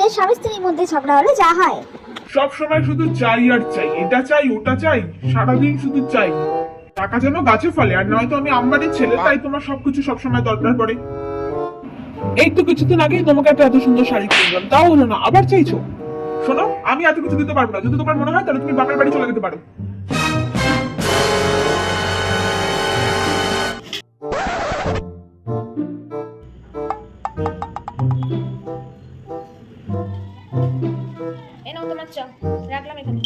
হলে স্বামী স্ত্রীর মধ্যে ঝগড়া হলে যা হয়। সব সময় শুধু চাই আর চাই। এটা চাই, ওটা চাই। সারাদিন শুধু চাই। টাকা যেন গাছে ফলে, আর নয়তো আমি আম্বানির ছেলে, তাই তোমার সবকিছু সবসময় দরকার পড়ে। এই তো কিছুদিন আগেই তোমাকে একটা এত সুন্দর শাড়ি কিনলাম তাও হলো না, আবার চাইছো? শোনো, আমি এত কিছু দিতে পারব না। যদি তোমার মনে হয়, তাহলে তুমি বাপের বাড়ি চলে যেতে পারো। চা রাখলাম এখানে।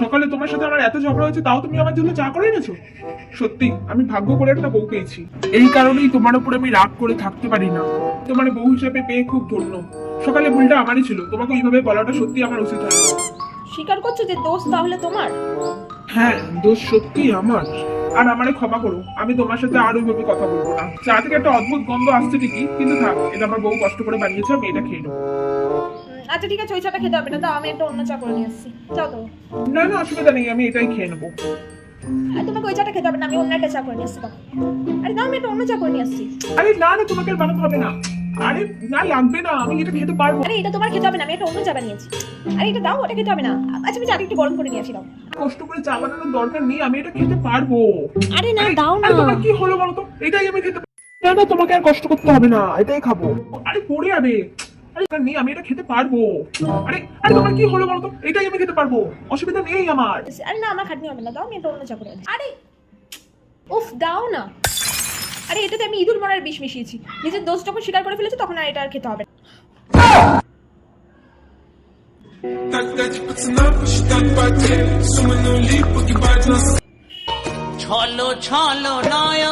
সকালে তোমার সাথে আমার এত ঝগড়া হয়েছে তাও তুমি আমার জন্য চা করে এনেছো? সত্যি আমি ভাগ্য করে একটা বউ পেয়েছি। এই কারণেই তোমার উপরে আমি রাগ করে থাকতে পারি না। তোমার বউ হিসেবে পেয়ে খুব ধন্য। সকালে ভুলটা আমারই ছিল তোমাকে ওইভাবে বলাটা সত্যি আমার উচিত হয়নি। স্বীকার করছ যে দোষ তাহলে তোমার? হ্যাঁ দোষ সত্যি আমার। আর আমারে ক্ষমা করো আমি তোমার সাথে আর ওইভাবে কথা বলব না। চা থেকে একটা অদ্ভুত গন্ধ আসছে ঠিকই কিন্তু থাক এটা আমার বউ কষ্ট করে বানিয়েছে আমি এটা খেয়ে নেব। আচ্ছা ঠিক আছে ওই চাটা খেতে হবে না। দাও আমি একটা অন্য চা করে নিয়ে এসেছি যাও তো না না অসুবিধা নেই আমি এটাই খেয়ে নেব। আর তোমাকে ওই চাটা খেতে হবে না আমি অন্য একটা চা করে নিয়ে দাও। আরে দাও আমি একটা অন্য চা করে নিয়ে এসেছি আরে না না তোমাকে আর বানাতে হবে না। আরে না লাগবে না আমি এটা খেতে পারব। আরে এটা তোমার খেতে হবে না আমি একটা অন্য চা বানিয়েছি। আরে এটা দাও ওটা খেতে হবে না। আচ্ছা আমি চাটা একটু গরম করে নিয়ে আসি দাও। কষ্ট করে চা বানানোর দরকার নেই আমি এটা খেতে পারব। আরে না দাও না। তোমার কি হলো বলো তো? এটাই আমি খেতে না না তোমাকে আর কষ্ট করতে হবে না এটাই খাব। আরে পড়ে যাবে। আরে নেই আমি এটা খেতে পারব। আরে আরে তোমার কি হলো বলো তো? এটাই আমি খেতে পারব। অসুবিধা নেই আমার। আরে না আমার খাটনি হবে না দাও আমি একটা অন্য চা করে আরে উফ দাও না। আরে এটাতে আমি ইঁদুর মরার বিষ মিশিয়েছি। নিজের দোষ যখন স্বীকার করে ফেলেছি তখন আর এটা আর খেতে হবে ছলো ছলো নয়